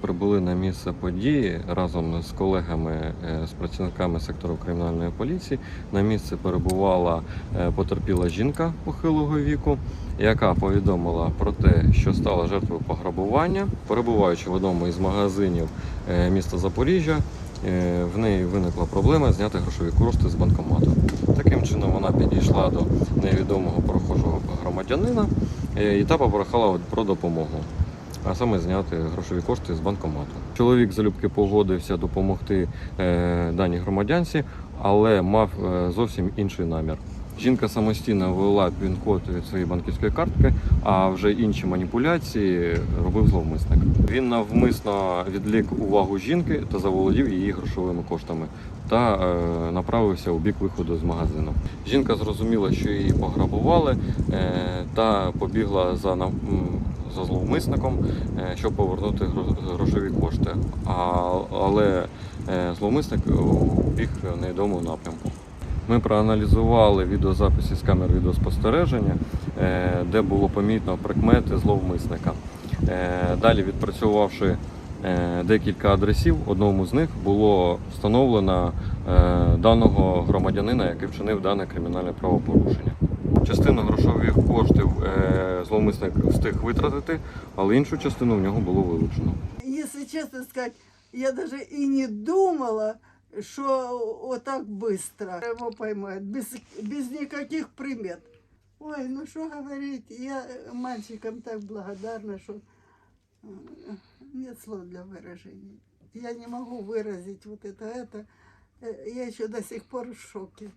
Прибули на місце події разом з колегами, е, з працівниками сектору кримінальної поліції, на місце перебувала е, потерпіла жінка похилого віку, яка повідомила про те, що стала жертвою пограбування, перебуваючи в одному із магазинів е, міста Запоріжжя. В неї виникла проблема зняти грошові кошти з банкомату. Таким чином вона підійшла до невідомого прохожого громадянина і та попрохала про допомогу а саме зняти грошові кошти з банкомату. Чоловік залюбки погодився допомогти е, даній громадянці, але мав е, зовсім інший намір. Жінка самостійно ввела пін-код від своєї банківської картки, а вже інші маніпуляції робив зловмисник. Він навмисно відлік увагу жінки та заволодів її грошовими коштами та е, направився у бік виходу з магазину. Жінка зрозуміла, що її пограбували, е, та побігла за за зловмисником, е, щоб повернути грошові кошти. А, але е, зловмисник біг в невідомому напрямку. Ми проаналізували відеозаписи з камер відеоспостереження, е, де було помітно прикмети зловмисника. Е, Далі, відпрацювавши е, декілька адресів, одному з них було встановлено е, даного громадянина, який вчинив дане кримінальне правопорушення. Частину грошових коштів е, зловмисник встиг витратити, але іншу частину в нього було вилучено. Если честно сказать, я даже и не думала, что вот так быстро его поймают, без, без никаких примет. Ой, ну что говорить, я мальчикам так благодарна, что э, нет слов для выражения. Я не могу выразить вот это, это. Э, Я еще до сих пор в шоке.